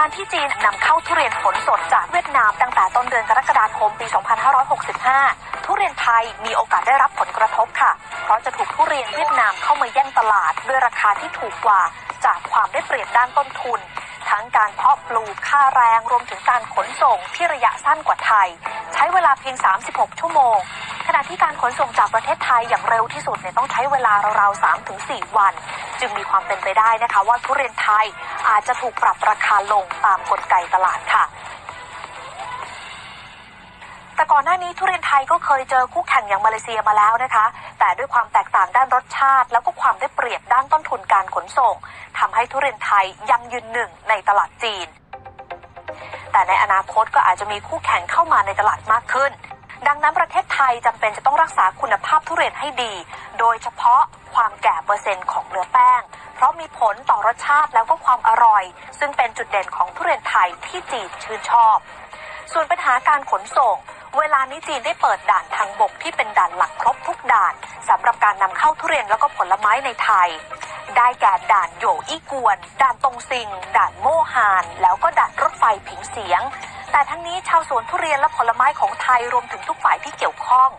การที่จีนนำเข้าทุเรียนผลสดจากเวียดนามตั้งแต่ต้นเดือนกรกฎาคมปี 2565 ทุเรียนไทยมีโอกาสได้รับผลกระทบค่ะ เพราะจะถูกทุเรียนเวียดนามเข้ามาแย่งตลาดด้วยราคาที่ถูกกว่าจากความได้เปรียบด้านต้นทุน ทั้งการเพาะปลูกค่าแรงรวมถึงการขนส่งที่ระยะสั้นกว่าไทย ใช้เวลาเพียง 36 ชั่วโมง ขณะที่การขนส่งจากประเทศไทยอย่างเร็วที่สุดเนี่ยต้องใช้เวลาราวๆ3-4วัน จึงมีความเป็นไปได้นะคะ ว่าทุเรียนไทยอาจจะถูกปรับราคาลงตามกลไกตลาดค่ะแต่ก่อนหน้านี้ทุเรียนไทยก็เคยเจอคู่แข่งอย่างมาเลเซียมาแล้วนะคะ แต่ด้วยความแตกต่างด้านรสชาติ แล้วก็ความได้เปรียบด้านต้นทุนการขนส่งทำให้ทุเรียนไทยยังยืนหนึ่งในตลาดจีน แต่ในอนาคตก็อาจจะมีคู่แข่งเข้ามาในตลาดมากขึ้น ดังนั้นประ ทศไทยจำเป็นจะต้องรักษาคุณภาพทุเรียนให้ดี โดยเฉพาะความแก่เปอร์เซ็นต์ของเนื้อแป้ง เพราะมีผลต่อรสชาติแล้วก็ความอร่อย ซึ่งเป็นจุดเด่นของทุเรียนไทยที่จีนชื่นชอบ ส่วนปัญหาการขนส่ง เวลานี้จีนได้เปิดด่านทางบกที่เป็นด่านหลักครบทุกด่านสำหรับการนำเข้าทุเรียนแล้วก็ผลไม้ในไทย ได้แก่ด่านโยอี้กวน ด่านตงซิง ด่านโมฮาน แล้วก็ด่านรถไฟผิงเสียง แต่ทั้งนี้ชาวสวนทุเรียนและผลไม้ของไทยรวมถึงทุกฝ่ายที่เกี่ยวข้อง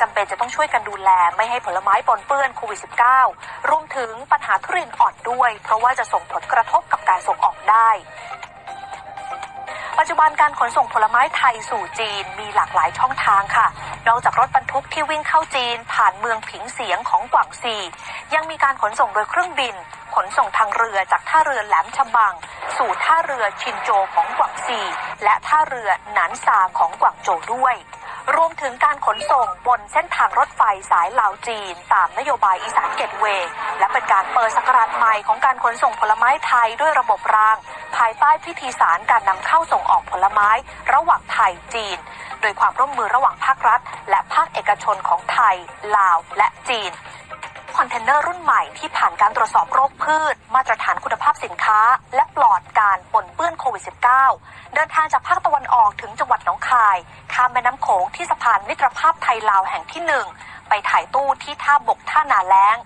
จำเป็นจะต้องช่วยกันดูแล ไม่ให้ผลไม้ปนเปื้อนโควิด -19 รวมถึงปัญหาทุเรียนอ่อนด้วย เพราะว่าจะส่งผลกระทบกับการส่งออกได้ ปัจจุบันการขนส่งผลไม้ไทยสู่จีนมีหลากหลายช่องทางค่ะ นอกจากรถบรรทุกที่วิ่งเข้าจีน ผ่านเมืองผิงเสียงของกวางซี ยังมีการขนส่งโดยเครื่องบิน ขนส่งทางเรือจากท่าเรือแหลมฉบัง สู่ท่าเรือชินโจของกวางซี และท่าเรือหนานซาของกวางโจด้วย รวมถึงการขนส่งบนเส้นทางรถไฟสายลาวจีน ตามนโยบายอีสานเกตเวย์และเป็นการเปิดสกราชใหม่ของการขนส่งผลไม้ไทยด้วยระบบราง ภายใต้พิธีสารการนำเข้าส่งออกผลไม้ ระหว่างไทยจีน โดยความร่วมมือระหว่างภาครัฐ และภาคเอกชนของไทย ลาว และจีน คอนเทนเนอร์รุ่นใหม่ที่ผ่านการตรวจสอบโรคพืช มาตรฐานคุณภาพสินค้า และปลอดการปนเปื้อนโควิด -19 เดินทางจากภาคตะวันออกถึงจังหวัดหนองคาย ข้ามแม่น้ำโขงที่สะพานมิตรภาพไทยลาวแห่งที่หนึ่งไปถ่ายตู้ที่ท่าบกท่านาแล้ง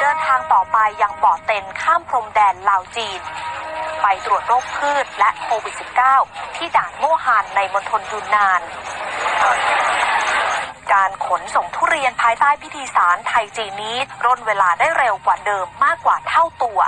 เดินทางต่อไปยังบ่อเต็นข้ามพรมแดนลาวจีน ไปตรวจโรคพืชและโควิด -19 ที่ด่านโมฮานในมณฑลยูนนาน การขนส่งทุเรียนภายใต้พิธีสารไทยจีนนี้ร่นเวลาได้เร็วกว่าเดิมมากกว่าเท่าตัว